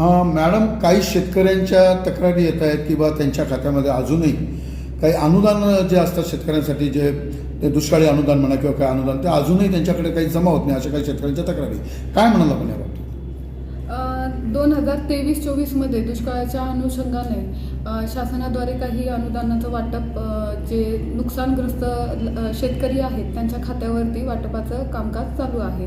Madam काही शेतकऱ्यांच्या तक्रारी येत आहेत की त्यांच्या खात्यामध्ये अजूनही काही अनुदान जे असतात शेतकऱ्यांसाठी जे ते दुष्काळी अनुदान म्हणा किंवा काही अनुदान ते अजूनही त्यांच्याकडे काही जमा होत नाही अशा काही शेतकऱ्यांच्या तक्रारी. काय म्हणाल आपण याबाबत दोन हजार तेवीस चोवीसमध्ये दुष्काळाच्या अनुषंगाने शासनाद्वारे काही अनुदानाचं वाटप जे नुकसानग्रस्त शेतकरी आहेत त्यांच्या खात्यावरती वाटपाचं कामकाज चालू आहे.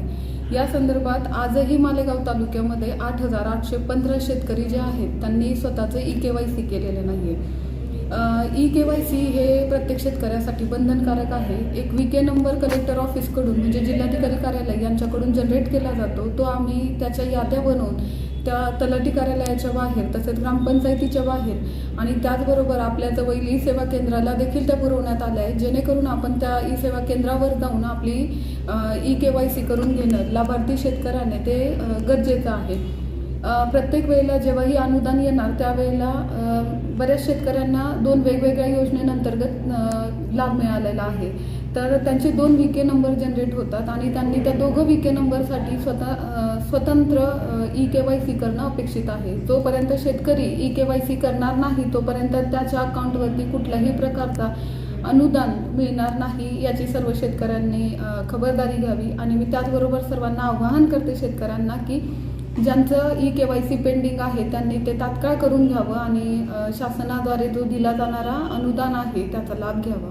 या संदर्भात आजही मालेगाव तालुक्यामध्ये आठ हजार आठशे पंधरा शेतकरी जे आहेत त्यांनी स्वतःचं ई के वाय सी केलेलं नाही आहे ई के वाय सी हे प्रत्येक शेतकऱ्यासाठी बंधनकारक आहे. एक वी के नंबर कलेक्टर ऑफिसकडून म्हणजे जिल्हाधिकारी कार्यालय यांच्याकडून जनरेट केला जातो. तो आम्ही त्याच्या याद्या बनवून त्या तलाठी कार्यालयाच्या बाहेर तसेच ग्रामपंचायतीच्या बाहेर आणि त्याचबरोबर आपल्या जवळ ई सेवा केंद्राला देखील त्या पुरवण्यात आल्या आहेत. जेणेकरून आपण त्या ई सेवा केंद्रावर जाऊन आपली ई के वाय सी करून घेणं लाभार्थी शेतकऱ्याने ते गरजेचं आहे. प्रत्येक वेळेला जेव्हाही अनुदान येणार त्यावेळेला बऱ्याच शेतकऱ्यांना दोन वेगवेगळ्या योजनेअंतर्गत लाभ मिळालेला आहे. तर त्यांचे दोन विके नंबर जनरेट होतात आणि त्यांनी त्या दोघं विके नंबरसाठी स्वतः स्वतंत्र ई के वाय सी करणं अपेक्षित आहे. जोपर्यंत शेतकरी ई के वाय सी करणार नाही तोपर्यंत त्याच्या अकाउंटवरती कुठल्याही प्रकारचा अनुदान मिळणार नाही याची सर्व शेतकऱ्यांनी खबरदारी घ्यावी. आणि मी त्याचबरोबर सर्वांना आवाहन करते शेतकऱ्यांना की ज्यांचं E K Y C pending आहे त्यांनी ते तात्काळ करून घ्यावं आणि शासनाद्वारे जो दिला जाणारा अनुदान आहे त्याचा लाभ घ्यावा.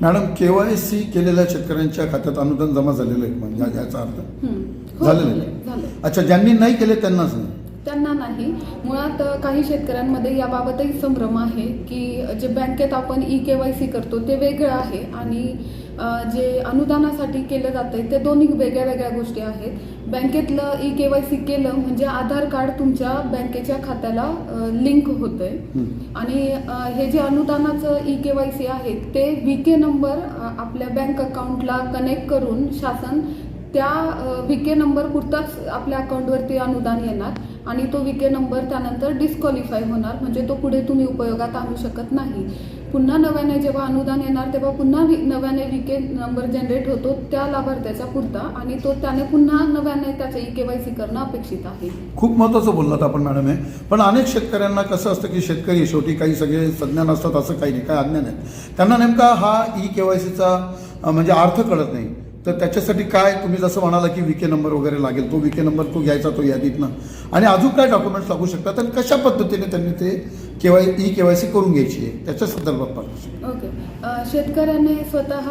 मॅडम के वाय सी केलेल्या शेतकऱ्यांच्या खात्यात अनुदान जमा झालेलं आहे म्हणजे याचा अर्थ? हं. झालेलं आहे. अच्छा ज्यांनी नाही केले त्यांनाच नाही? त्यांना नाही. मुळात काही शेतकऱ्यांमध्ये याबाबतही संभ्रम आहे की जे बँकेत आपण ई के वाय सी करतो ते वेगळं आहे आणि जे अनुदानासाठी केलं जातं ते दोन्ही वेगळ्या वेगळ्या गोष्टी आहेत. बँकेतलं ई के वाय सी केलं म्हणजे आधार कार्ड तुमच्या बँकेच्या खात्याला लिंक होतंय. आणि हे जे अनुदानाचं ई के वाय सी आहे ते वी के नंबर आपल्या बँक अकाउंटला कनेक्ट करून शासन त्या वी के नंबर पुरताच आपल्या अकाउंटवरती अनुदान येणार आणि तो वी के नंबर त्यानंतर डिस्क्वालिफाय होणार म्हणजे तो पुढे तुम्ही उपयोगात आणू शकत नाही. पुन्हा नव्याने जेव्हा अनुदान येणार तेव्हा पुन्हा नव्याने वी के नंबर जनरेट होतो त्या लाभार्थ्याचा पुरता आणि तो त्याने पुन्हा नव्याने त्याचं ई के वाय सी करणं अपेक्षित आहे. खूप महत्त्वाचं बोललात आपण मॅडम आहे पण अनेक शेतकऱ्यांना कसं असतं की शेतकरी शेवटी काही सगळे संज्ञान असतात असं काही नाही काय अज्ञान आहे त्यांना नेमका हा ई के वाय सीचा म्हणजे अर्थ कळत नाही. तर त्याच्यासाठी काय तुम्ही जसं म्हणाला की विके नंबर वगैरे लागेल तो विके नंबर तो घ्यायचा तो यादीतनं आणि अजून काय डॉक्युमेंट्स लागू शकतात आणि कशा पद्धतीने त्यांनी ते K Y E K Y C करून घ्यायची आहे? त्याच्या संदर्भात पाहतो ओके. शेतकऱ्याने स्वतः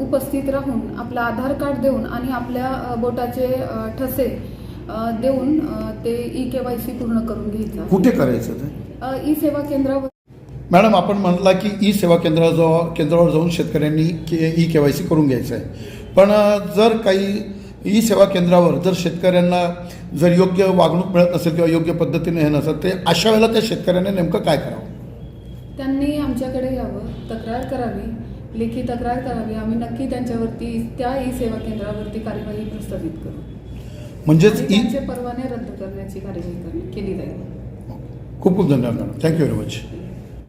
उपस्थित राहून आपलं आधार कार्ड देऊन आणि आपल्या बोटाचे ठसे देऊन ते ई के वाय सी पूर्ण करून घ्यायचं. कुठे करायचं ते? ई सेवा केंद्रावर मॅडम आपण म्हटला की ई सेवा केंद्राजवळ केंद्रावर जाऊन शेतकऱ्यांनी K E K Y C करून घ्यायचं आहे पण जर काही ई सेवा केंद्रावर जर शेतकऱ्यांना जर योग्य वागणूक मिळत नसेल किंवा योग्य पद्धतीने हे नसेल ते अशा वेळेला त्या शेतकऱ्याने नेमकं काय करावं? त्यांनी आमच्याकडे यावं तक्रार करावी लेखी तक्रार करावी. आम्ही नक्की त्यांच्यावरती त्या ई सेवा केंद्रावरती कार्यवाही प्रस्तावित करू. म्हणजेच त्यांचे परवाने रद्द करण्याची कार्यवाही केली जाईल. खूप खूप धन्यवाद मॅडम. Thank you very much